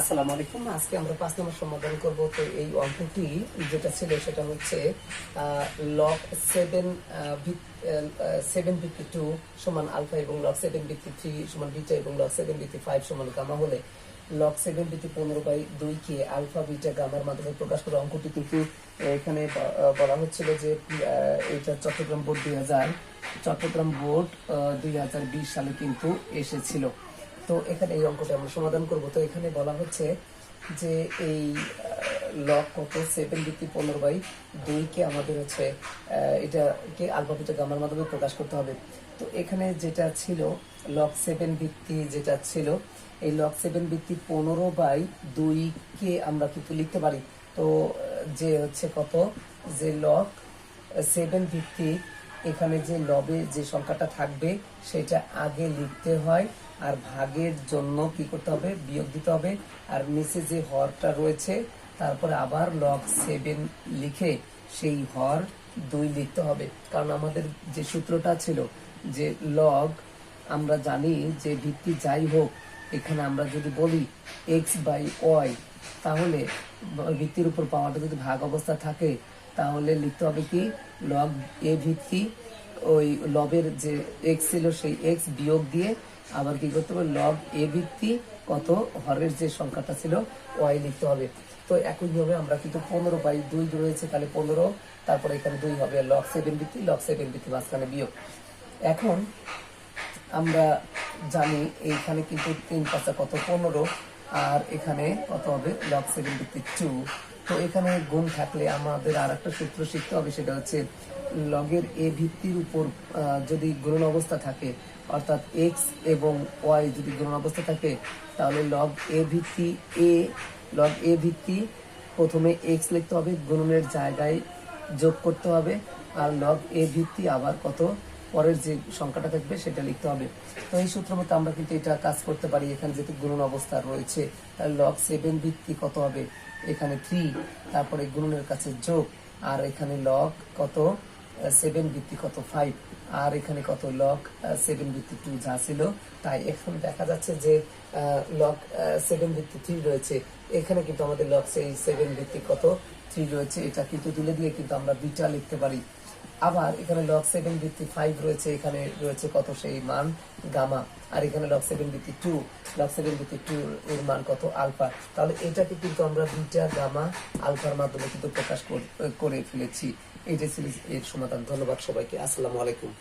আসসালামু আলাইকুম। আজকে আমরা পাঁচ নম্বর সমাধান করব। তো এই অঙ্কটি যেটা ছিল সেটা হচ্ছে লক সেভেন সেভেন ভিত্তি টু সমান আলফা এবং লক সেভেন ভিত্তি থ্রি সমান বিটা এবং লক সেভেন ভিত্তি ফাইভ সমান গামা হলে লক সেভেন ভিত্তি পনেরো বাই দুই কে আলফা বিটা গামার মাধ্যমে প্রকাশ করা অঙ্কটি কিন্তু এখানে বলা হচ্ছিল যে এটা চট্টগ্রাম বোর্ড দুই হাজার, চট্টগ্রাম বোর্ড দুই হাজার বিশ সালে কিন্তু এসেছিল। তো এখানে এই অঙ্কটা আমরা সমাধান করব। তো এখানে বলা হচ্ছে যে এই লক কত? সেভেন ভিত্তি পনেরো বাই দুইকে আমাদের হচ্ছে এটাকে আলফাবিটা গামার মাধ্যমে প্রকাশ করতে হবে। তো এখানে যেটা ছিল লক সেভেন ভিত্তি যেটা ছিল, এই লক সেভেন ভিত্তি পনেরো বাই দুইকে আমরা কিন্তু লিখতে পারি। তো, যে হচ্ছে কত? যে লক সেভেন ভিত্তিক এখানে যে লবে যে সংখ্যাটা থাকবে, সেটা আগে লিখতে হয়। আর ভাগের জন্য কি করতে হবে? বিয়োগ দিতে হবে। আর নিচে যে হরটা রয়েছে, তারপরে আবার লগ সেভেন লিখে সেই হর দুই লিখতে হবে। কারণ আমাদের যে সূত্রটা ছিল যে লগ আমরা জানি যে ভিত্তি যাই হোক, এখানে আমরা যদি বলি এক্স বাই ওয়াই তাহলে ভিত্তির উপর পাওয়াটা যদি ভাগ অবস্থা থাকে, তাহলে লিখতে হবে কি? লগ এ ভিত্তি, ওই লবের যে এক্স ছিল সেই এক্স বিয়োগ দিয়ে আবার কি করতে হবে? লগ এ ভিত্তি কত হরের যে সংখ্যাটা ছিল ওয়াই লিখতে হবে। তো একইভাবে আমরা কিন্তু পনেরো বাই দুই রয়েছে, তাহলে পনেরো, তারপরে এখানে দুই হবে। লগ সেভেন ভিত্তি লগ সেভেন ভিত্তি মাঝখানে বিয়োগ। এখন আমরা জানি এইখানে কিন্তু তিন পাঁচটা কত পনেরো, আর এখানে কত হবে? লগ সেভেন ভিত্তি টু তো এখানে গুণ থাকলে আমাদের আর একটা সূত্র শিখতে হবে, সেটা হচ্ছে লগের এ ভিত্তির উপর যদি গুণন অবস্থা থাকে, অর্থাৎ এক্স এবং ওয়াই যদি গুণন অবস্থা থাকে, তাহলে লগ এ ভিত্তি এ লগ এ ভিত্তি প্রথমে এক্স লিখতে হবে, গুণনের জায়গায় যোগ করতে হবে, আর লগ এ ভিত্তি আবার কত? পরের যে সংখ্যাটা থাকবে সেটা লিখতে হবে। তো এই সূত্র মতো আমরা কিন্তু এটা কাজ করতে পারি। এখানে যেহেতু গুণন অবস্থা রয়েছে, তাহলে লগ সেভেন ভিত্তি কত হবে? এখানে থ্রি তারপরে গুণনের কাছে যোগ, আর এখানে লগ কত? সেভেন ভিত্তি কত? ফাইভ আর এখানে কত? লক সেভেন ভিত্তি টু যা ছিল। তাই এখন দেখা যাচ্ছে যে লক সেভেন ভিত্তি থ্রি রয়েছে। এখানে কিন্তু আমাদের লক সেই সেভেন ভিত্তি কত? থ্রি রয়েছে। এটা কিন্তু তুলে দিয়ে কিন্তু আমরা বিটা লিখতে পারি। আবার এখানে লক সেভেন ভিত্তি ফাইভ রয়েছে, এখানে রয়েছে কত সেই মান? গামা আর এখানে লক সেভেন ভিত্তি টু লক সেভেন ভিত্তি টু এর মান কত? আলফা তাহলে এটাকে কিন্তু আমরা বিটা গামা আলফার মাধ্যমে কিন্তু প্রকাশ কর- ফেলেছি। এটা ছিল এর সমাধান। ধন্যবাদ সবাইকে। আসসালামু আলাইকুম।